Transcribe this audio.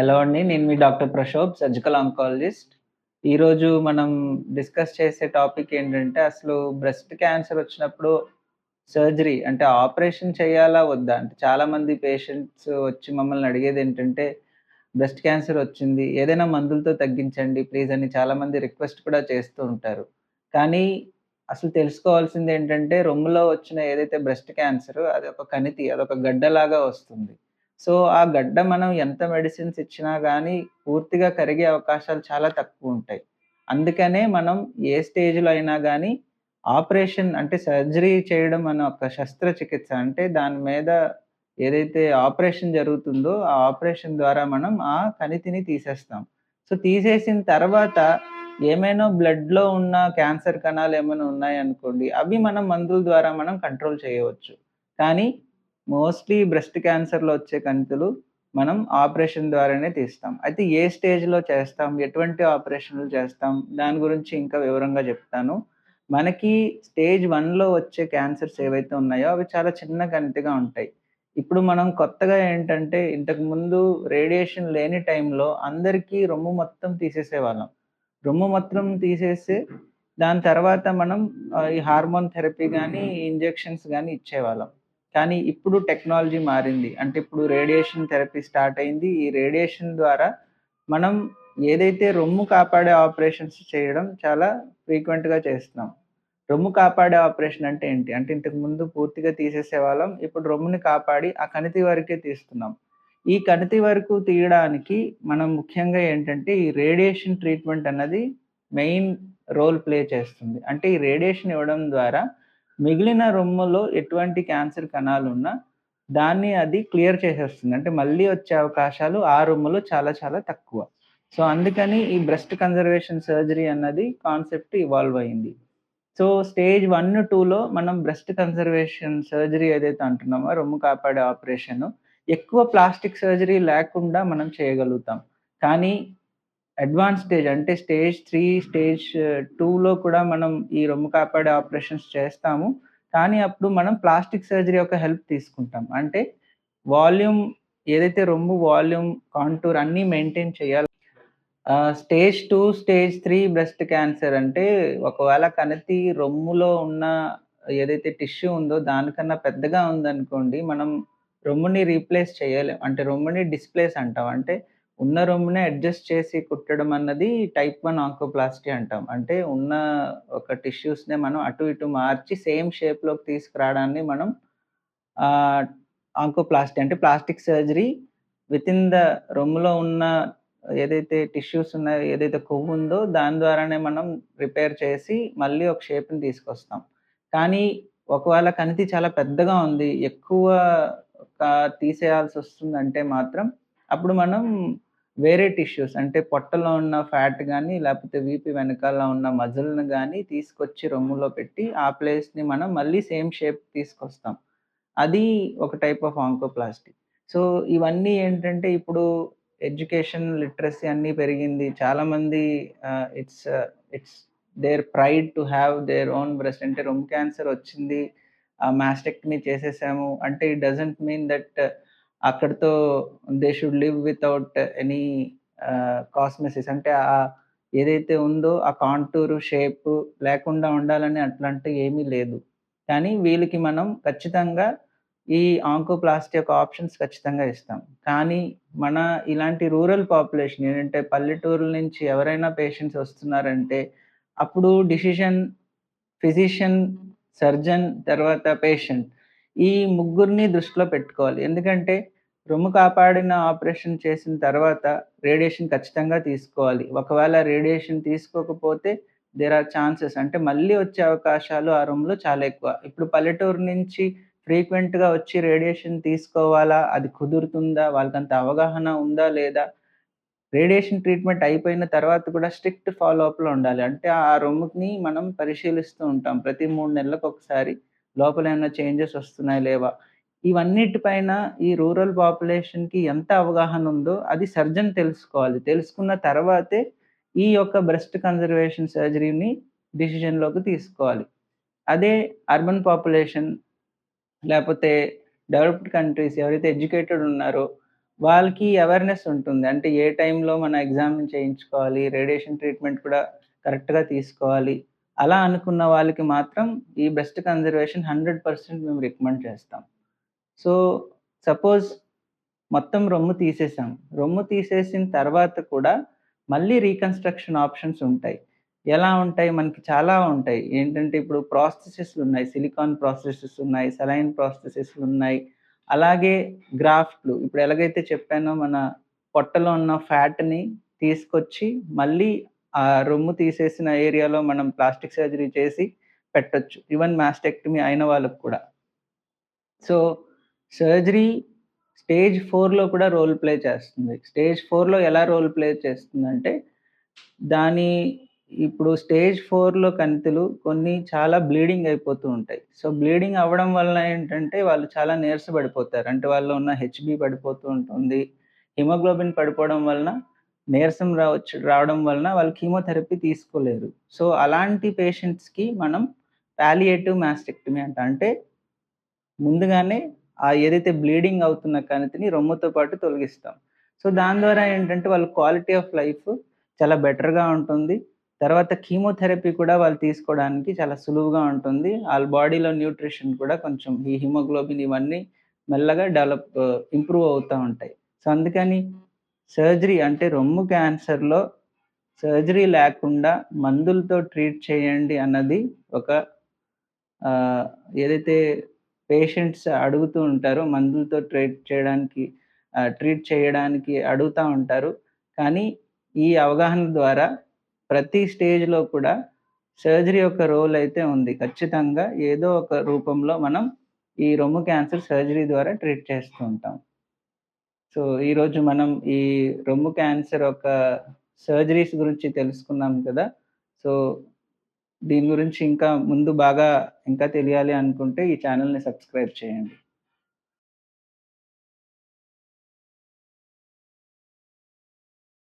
Hello అండి. నేను మీ డాక్టర్ ప్రశోభ్ సర్జికల్ ఆంకాలజిస్ట్. ఈరోజు మనం డిస్కస్ చేసే టాపిక్ ఏంటంటే, అసలు బ్రెస్ట్ క్యాన్సర్ వచ్చినప్పుడు సర్జరీ అంటే ఆపరేషన్ చేయాలా? వద్దా? అంటే చాలామంది పేషెంట్స్ వచ్చి మమ్మల్ని అడిగేది ఏంటంటే బ్రెస్ట్ క్యాన్సర్ వచ్చింది. ఏదైనా మందులతో తగ్గించండి ప్లీజ్ అని చాలామంది రిక్వెస్ట్ కూడా చేస్తూ ఉంటారు. కానీ అసలు తెలుసుకోవాల్సింది ఏంటంటే రొమ్ములో వచ్చిన ఏదైతే బ్రెస్ట్ క్యాన్సర్ అది ఒక కణితి, అదొక గడ్డలాగా వస్తుంది. సో, ఆ గడ్డ మనం ఎంత మెడిసిన్స్ ఇచ్చినా కానీ పూర్తిగా కరిగే అవకాశాలు చాలా తక్కువ ఉంటాయి అందుకనే మనం ఏ స్టేజ్‌లో అయినా కానీ ఆపరేషన్ అంటే సర్జరీ చేయడం అనే ఒక శస్త్రచికిత్స అంటే దాని మీద ఏదైతే ఆపరేషన్ జరుగుతుందో, ఆ ఆపరేషన్ ద్వారా మనం ఆ కణితిని తీసేస్తాం. సో, తీసేసిన తర్వాత ఏమైనా బ్లడ్‌లో ఉన్న క్యాన్సర్ కణాలు ఏమైనా ఉన్నాయనుకోండి, అవి మనం మందుల ద్వారా మనం కంట్రోల్ చేయవచ్చు. కానీ మోస్ట్‌లీ బ్రెస్ట్ క్యాన్సర్‌లో వచ్చే కణితులు మనం ఆపరేషన్ ద్వారానే తీస్తాం. అయితే ఏ స్టేజ్‌లో చేస్తాం? ఎటువంటి ఆపరేషన్‌లు చేస్తాం? దాని గురించి ఇంకా వివరంగా చెప్తాను. మనకి స్టేజ్ వన్లో వచ్చే క్యాన్సర్స్ ఏవైతే ఉన్నాయో అవి చాలా చిన్న కణితిగా ఉంటాయి. ఇప్పుడు మనం కొత్తగా ఏంటంటే ఇంతకుముందు రేడియేషన్ లేని టైంలో అందరికీ రొమ్ము మొత్తం తీసేసేవాళ్ళం. రొమ్ము మొత్తం తీసేసి దాని తర్వాత మనం ఈ హార్మోన్ థెరపీ కానీ ఇంజెక్షన్స్ కానీ ఇచ్చేవాళ్ళం. కానీ ఇప్పుడు టెక్నాలజీ మారింది. అంటే ఇప్పుడు రేడియేషన్ థెరపీ స్టార్ట్ అయింది. ఈ రేడియేషన్ ద్వారా మనం ఏదైతే రొమ్ము కాపాడే ఆపరేషన్స్ చేయడం చాలా ఫ్రీక్వెంట్‌గా చేస్తున్నాం. రొమ్ము కాపాడే ఆపరేషన్ అంటే ఏంటి? అంటే ఇంతకుముందు పూర్తిగా తీసేసేవాళ్ళం. ఇప్పుడు రొమ్ముని కాపాడి ఆ కణితి వరకే తీస్తున్నాం. ఈ కణితి వరకు తీయడానికి మనం ముఖ్యంగా ఏంటంటే ఈ రేడియేషన్ ట్రీట్మెంట్ అన్నది మెయిన్ రోల్ ప్లే చేస్తుంది. అంటే ఈ రేడియేషన్ ఇవ్వడం ద్వారా మిగిలిన రొమ్ములో ఎటువంటి క్యాన్సర్ కణాలు ఉన్నా దాన్ని అది క్లియర్ చేసేస్తుంది. అంటే మళ్ళీ వచ్చే అవకాశాలు ఆ రొమ్ములో చాలా చాలా తక్కువ. సో, అందుకని ఈ బ్రెస్ట్ కన్జర్వేషన్ సర్జరీ అన్నది కాన్సెప్ట్ ఇవాల్వ్ అయింది. సో, స్టేజ్ 1, 2లో మనం బ్రెస్ట్ కన్జర్వేషన్ సర్జరీ ఏదైతే అంటున్నామో రొమ్ము కాపాడే ఆపరేషన్ ఎక్కువ ప్లాస్టిక్ సర్జరీ లేకుండా మనం చేయగలుగుతాం. కానీ అడ్వాన్స్ స్టేజ్ అంటే స్టేజ్ త్రీ స్టేజ్ టూలో కూడా మనం ఈ రొమ్ము కాపాడే ఆపరేషన్స్ చేస్తాము. కానీ అప్పుడు మనం ప్లాస్టిక్ సర్జరీ యొక్క హెల్ప్ తీసుకుంటాం. అంటే వాల్యూమ్ ఏదైతే రొమ్ము వాల్యూమ్, కాంటూర్ అన్నీ మెయింటైన్ చేయాలి. Stage two stage three breast cancer అంటే ఒకవేళ కనతి రొమ్ములో ఉన్న ఏదైతే టిష్యూ ఉందో దానికన్నా పెద్దగా ఉందనుకోండి, మనం రొమ్ముని రీప్లేస్ చేయలేం. అంటే రొమ్ముని డిస్‌ప్లేస్ అంటాం. అంటే ఉన్న రొమ్మునే అడ్జస్ట్ చేసి కుట్టడం అన్నది టైప్ వన్ ఆంకోప్లాస్టీ అంటాం. అంటే ఉన్న ఒక టిష్యూస్‌నే మనం అటు ఇటు మార్చి సేమ్ షేప్‌లోకి తీసుకురావడాన్ని మనం ఆంకోప్లాస్టీ అంటే ప్లాస్టిక్ సర్జరీ వితిన్ ద రొమ్ములో ఉన్న ఏదైతే టిష్యూస్ ఉన్నాయో, ఏదైతే కొవ్వు ఉందో దాని ద్వారానే మనం రిపేర్ చేసి మళ్ళీ ఒక షేప్‌ని తీసుకొస్తాం. కానీ ఒకవేళ కణితి చాలా పెద్దగా ఉంది, ఎక్కువ తీసేయాల్సి వస్తుందంటే మాత్రం అప్పుడు మనం వేరే టిష్యూస్ అంటే పొట్టలో ఉన్న ఫ్యాట్ కానీ లేకపోతే వీపి వెనకాల ఉన్న మజిల్‌ని కానీ తీసుకొచ్చి రొమ్ములో పెట్టి ఆ ప్లేస్‌ని మనం మళ్ళీ సేమ్ షేప్ తీసుకొస్తాం. అది ఒక టైప్ ఆఫ్ ఆంకోప్లాస్టిక్ సో, ఇవన్నీ ఏంటంటే ఇప్పుడు ఎడ్యుకేషన్, లిటరసీ అన్నీ పెరిగింది. చాలామంది it's it's their pride to have their own breast అంటే రొమ్ క్యాన్సర్ వచ్చింది. ఆహ్, మాస్టెక్టమీ చేసేసాము అంటే ఇట్ డజంట్ మీన్ దట్ అక్కడితో they should live without any cosmesis అంటే ఆ ఏదైతే ఉందో ఆ కాంటూరు షేప్ లేకుండా ఉండాలని అట్లాంటివి ఏమీ లేదు. కానీ వీళ్ళకి మనం ఖచ్చితంగా ఈ ఆంకోప్లాస్టీ యొక్క ఆప్షన్స్ ఖచ్చితంగా ఇస్తాం. కానీ మన ఇలాంటి రూరల్ పాపులేషన్ ఏంటంటే పల్లెటూరుల నుంచి ఎవరైనా పేషెంట్స్ వస్తున్నారంటే అప్పుడు డిసిషన్ ఫిజిషియన్, సర్జన్ తర్వాత పేషెంట్ ఈ ముగ్గురిని దృష్టిలో పెట్టుకోవాలి. ఎందుకంటే రొమ్ము కాపాడిన ఆపరేషన్ చేసిన తర్వాత రేడియేషన్ ఖచ్చితంగా తీసుకోవాలి. ఒకవేళ రేడియేషన్ తీసుకోకపోతే దేర్ ఆర్ ఛాన్సెస్ అంటే మళ్ళీ వచ్చే అవకాశాలు ఆ రూమ్లో చాలా ఎక్కువ. ఇప్పుడు పల్లెటూరు నుంచి ఫ్రీక్వెంట్‌గా వచ్చి రేడియేషన్ తీసుకోవాలా? అది కుదురుతుందా? వాళ్ళకంత అవగాహన ఉందా? లేదా? రేడియేషన్ ట్రీట్మెంట్ అయిపోయిన తర్వాత కూడా స్ట్రిక్ట్ ఫాలో అప్‌లో ఉండాలి. అంటే ఆ రొమ్ముని మనం పరిశీలిస్తూ ఉంటాం. ప్రతి మూడు నెలలకు ఒకసారి లోపల ఏమైనా చేంజెస్ వస్తున్నాయా? లేవా? ఇవన్నిటి పైన ఈ రూరల్ పాపులేషన్‌కి ఎంత అవగాహన ఉందో అది సర్జన్ తెలుసుకోవాలి. తెలుసుకున్న తర్వాతే ఈ యొక్క బ్రెస్ట్ కన్జర్వేషన్ సర్జరీని డిసిజన్లోకి తీసుకోవాలి. అదే అర్బన్ పాపులేషన్ లేకపోతే డెవలప్డ్ కంట్రీస్ ఎవరైతే ఎడ్యుకేటెడ్ ఉన్నారో వాళ్ళకి అవేర్‌నెస్ ఉంటుంది. అంటే ఏ టైంలో మన ఎగ్జామిన్ చేయించుకోవాలి, రేడియేషన్ ట్రీట్మెంట్ కూడా కరెక్ట్‌గా తీసుకోవాలి. అలా అనుకున్న వాళ్ళకి మాత్రం ఈ బ్రెస్ట్ కన్జర్వేషన్ 100% మేము రికమెండ్ చేస్తాం. సో, సపోజ్ మొత్తం రొమ్ము తీసేసాం. రొమ్ము తీసేసిన తర్వాత కూడా మళ్ళీ రీకన్‌స్ట్రక్షన్ ఆప్షన్స్ ఉంటాయి. ఎలా ఉంటాయి? మనకి చాలా ఉంటాయి. ఏంటంటే ఇప్పుడు ప్రాస్థెసిస్‌లున్నాయి. సిలికాన్ ప్రాసెసెస్ ఉన్నాయి. సెలైన్ ఉన్నాయి అలాగే గ్రాఫ్ట్‌లు ఇప్పుడు ఎలాగైతే చెప్పానో మన పొట్టలో ఉన్న ఫ్యాట్‌ని తీసుకొచ్చి మళ్ళీ ఆ రొమ్ము తీసేసిన ఏరియాలో మనం ప్లాస్టిక్ సర్జరీ చేసి పెట్టొచ్చు. ఈవెన్ మాస్టెక్టమీ అయిన వాళ్ళకు కూడా. సో, సర్జరీ స్టేజ్ ఫోర్లో కూడా రోల్ ప్లే చేస్తుంది. స్టేజ్ ఫోర్లో ఎలా రోల్ ప్లే చేస్తుందంటే, దాని ఇప్పుడు స్టేజ్ ఫోర్లో కణితులు కొన్ని చాలా బ్లీడింగ్ అయిపోతూ ఉంటాయి. సో, బ్లీడింగ్ అవ్వడం వలన ఏంటంటే, వాళ్ళు చాలా నీరసపడిపోతారు. అంటే వాళ్ళు ఉన్న హెచ్బి పడిపోతూ ఉంటుంది. హిమోగ్లోబిన్ పడిపోవడం వలన నీరసం రావచ్చు రావడం వలన వాళ్ళు కీమోథెరపీ తీసుకోలేరు. సో, అలాంటి పేషెంట్స్‌కి మనం పాలియేటివ్ మాస్టెక్టమీ అంట అంటే ముందుగానే ఆ ఏదైతే బ్లీడింగ్ అవుతున్న కణితిని రొమ్ముతో పాటు తొలగిస్తాం. సో, దాని ద్వారా ఏంటంటే వాళ్ళ క్వాలిటీ ఆఫ్ లైఫ్ చాలా బెటర్‌గా ఉంటుంది. తర్వాత కీమోథెరపీ కూడా వాళ్ళు తీసుకోవడానికి చాలా సులువుగా ఉంటుంది. వాళ్ళ బాడీలో న్యూట్రిషన్ కూడా కొంచెం ఈ హిమోగ్లోబిన్ ఇవన్నీ మెల్లగా డెవలప్ ఇంప్రూవ్ అవుతూ ఉంటాయి. సో, అందుకని సర్జరీ అంటే రొమ్ము క్యాన్సర్‌లో సర్జరీ లేకుండా మందులతో ట్రీట్ చేయండి అన్నది ఒక ఏదైతే పేషెంట్స్ అడుగుతూ ఉంటారో మందులతో ట్రీట్ చేయడానికి ట్రీట్ చేయడానికి అడుగుతూ ఉంటారు. కానీ ఈ అవగాహన ద్వారా ప్రతి స్టేజ్‌లో కూడా సర్జరీ యొక్క రోల్ అయితే ఉంది. ఖచ్చితంగా ఏదో ఒక రూపంలో మనం ఈ రొమ్ము క్యాన్సర్ సర్జరీ ద్వారా ట్రీట్ చేస్తూ ఉంటాం. సో, ఈరోజు మనం ఈ రొమ్ము క్యాన్సర్ యొక్క సర్జరీస్ గురించి తెలుసుకున్నాం కదా! సో, దీని గురించి ఇంకా ముందు బాగా ఇంకా తెలియాలి అనుకుంటే ఈ ఛానల్ని సబ్స్క్రైబ్ చేయండి.